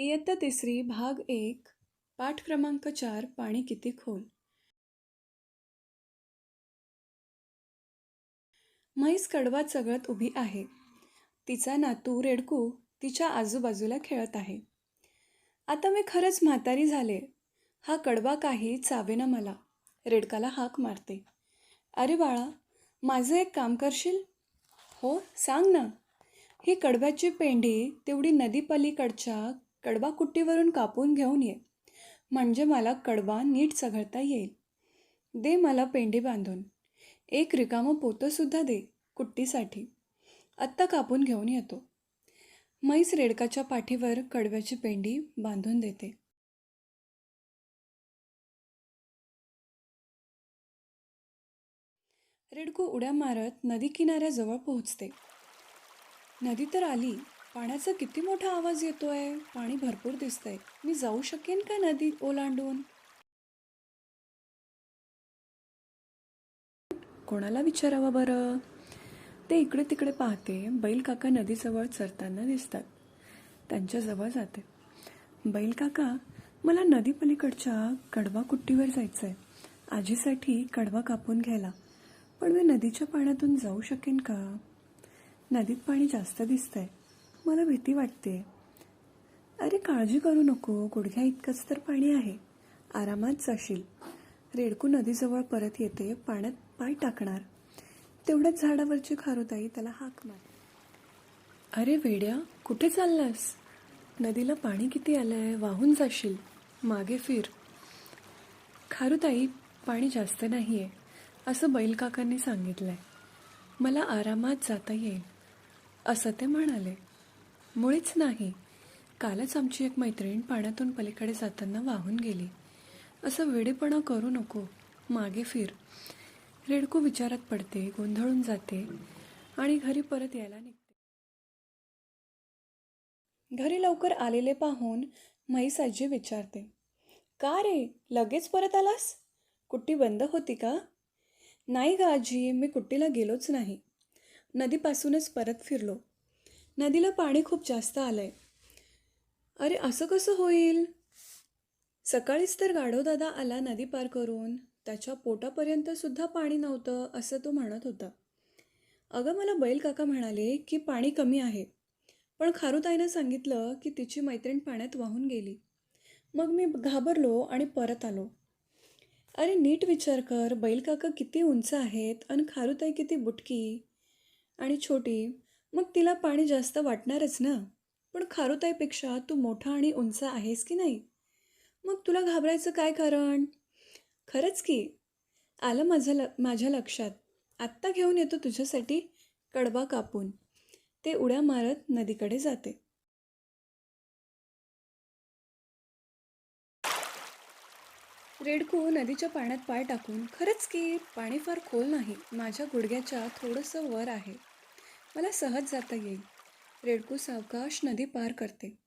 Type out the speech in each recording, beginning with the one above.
इयत्ता तिसरी भाग एक पाठ क्रमांक चार पाणी किती खोल? म्हैस कडवा चगळत उभी आहे. तिचा नातू रेडकू तिच्या आजूबाजूला खेळत आहे. आता मी खरंच म्हातारी झाले. हा कडवा काही चावेना मला. रेडकाला हाक मारते. अरे बाळा माझं एक काम करशील? हो सांग ना. ही कडव्याची पेंढी तेवढी नदीपलीकडच्या कडबा कुट्टीवरून कापून घेऊन ये. म्हणजे मला कडबा नीट चघळता येईल. दे मला पेंडी बांधून. एक रिकामं पोतंसुद्धा दे कुट्टीसाठी. आत्ता कापून घेऊन येतो. म्हैस रेडकाच्या पाठीवर कडव्याची पेंडी बांधून देते. रेडकू उड्या मारत नदी किनाऱ्याजवळ पोहोचते. नदी तर आली पाण्याचा किती मोठा आवाज येतोय? पाणी भरपूर दिसतंय. मी जाऊ शकेन का नदी ओलांडून? कोणाला विचारावं बरं? ते इकडे तिकडे पाहते. बैल काका नदीजवळ चरताना दिसतात. त्यांच्याजवळ जाते. बैल काका मला नदी पलीकडच्या कडवा कुट्टीवर जायचं आहे आजीसाठी कडवा कापून घ्यायला. पण मी नदीच्या पाण्यातून जाऊ शकेन का? नदीत पाणी जास्त दिसतंय. मला भीती वाटते. अरे काळजी करू नको. गुडघ्या इतकंच तर पाणी आहे. आरामात जाशील. रेडकू नदीजवळ परत येते. पाण्यात पाय टाकणार. तेवढ्याच झाडावरची खारुताई त्याला हाक मार अरे वेड्या कुठे चाललास? नदीला पाणी किती आलंय? वाहून जाशील. मागे फिर. खारुताई पाणी जास्त नाही आहे असं बैलकाकांनी सांगितलंय. मला आरामात जाता येईल. असं ते म्हणाले. मुळीच नाही. कालच आमची एक मैत्रीण पाण्यातून पलीकडे जाताना वाहून गेली. असं वेडेपणा करू नको मागे फिर. रेडकू विचारात पडते गोंधळून जाते आणि घरी परत यायला निघते. घरी लवकर आलेले पाहून म्हैस आजी विचारते का रे लगेच परत आलास? कुट्टी बंद होती का? नाही ग आजी मी कुट्टीला गेलोच नाही. नदीपासूनच परत फिरलो. नदीला पाणी खूप जास्त आलं आहे अरे असं कसं होईल? सकाळीच तर गाढवदादा आला नदी पार करून. त्याच्या पोटापर्यंत सुद्धा पाणी नव्हतं असं तो म्हणत होता. अगं मला बैल काका म्हणाले की पाणी कमी आहे. पण खारुताईनं सांगितलं की तिची मैत्रीण पाण्यात वाहून गेली. मग मी घाबरलो आणि परत आलो. अरे नीट विचार कर बैल काका किती उंच आहेत आणि खारुताई किती बुटकी आणि छोटी. मग तिला पाणी जास्त वाटणारच ना? पण खारुताईपेक्षा तू मोठा आणि उंच आहेस की नाही? मग तुला घाबरायचं काय कारण? खरंच की. आलं माझं ल माझ्या लक्षात. आत्ता घेऊन येतो तुझ्यासाठी कडबा कापून. ते उड्या मारत नदीकडे जाते. रेडकू नदीच्या पाण्यात पाय टाकून खरंच की पाणी फार खोल नाही. माझ्या गुडघ्याच्या थोडंसं वर आहे. मला सहज जाता येईल. रेडकू सावकाश नदी पार करते.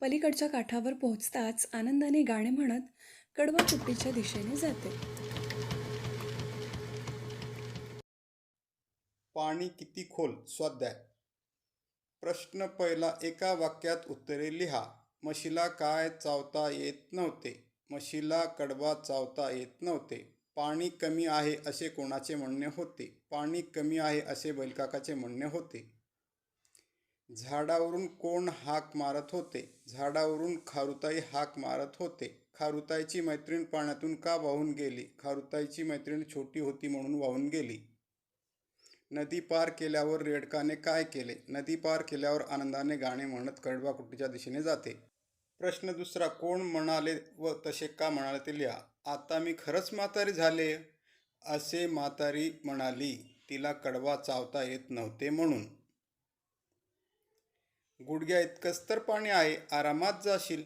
पलीकडच्या काठावर पोहोचताच आनंदाने गाणे म्हणत कडवा कुट्टीच्या दिशेने जाते. पाणी किती खोल स्वाध्याय. प्रश्न पहिला एका वाक्यात उत्तरे लिहा. म्हशीला काय चावता येत नव्हते. म्हशीला कडवा चावता येत नव्हते. पाणी कमी आहे असे कोणाचे म्हणणे होते? पाणी कमी आहे असे बैलकाकाचे म्हणणे होते. झाडावरून कोण हाक मारत होते? झाडावरून खारुताई हाक मारत होते. खारुताईची मैत्रीण पाण्यातून का वाहून गेली? खारुताईची मैत्रीण छोटी होती म्हणून वाहून गेली. नदी पार केल्यावर रेडकाने काय केले? नदी पार केल्यावर आनंदाने गाणे म्हणत कडवा कुटीच्या दिशेने जाते. प्रश्न दुसरा कोण म्हणाले व तसे का म्हणाले ते लिहा. आता मी खरंच म्हातारी झाले? असे म्हातारी म्हणाली. तिला कडवा चावता येत नव्हते म्हणून. गुडघ्या इतकंच तर पाणी आहे आरामात जाशील?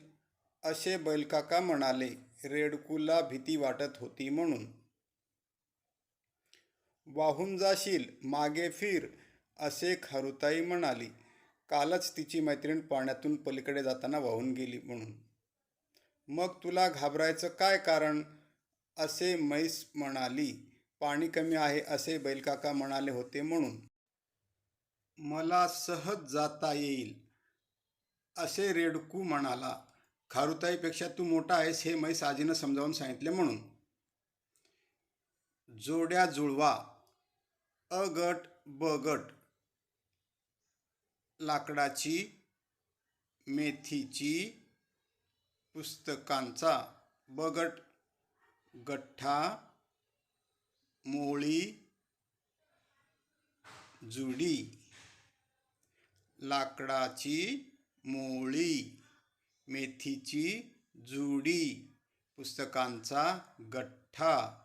असे बैलकाका म्हणाले. रेडकूला भीती वाटत होती म्हणून. वाहून जाशील? मागे फिर असे खारुताई म्हणाली. कालच तिची मैत्रीण पाण्यातून पलीकडे जाताना वाहून गेली म्हणून. मग तुला घाबरायचं काय कारण? असे म्हैस म्हणाली पाणी कमी आहे असे बैलकाका म्हणाले होते म्हणून. मला सहज जाता येईल असे रेडकू म्हणाला. खारुताईपेक्षा तू मोठा आहेस हे म्हैस आजीनं समजावून सांगितले म्हणून. जोड्या जुळवा अ गट ब गट लाकडाची मेथीची पुस्तकांचा बगट गठ्ठा मोळी जुडी लाकडाची मोळी मेथीची जुडी पुस्तकांचा गठ्ठा.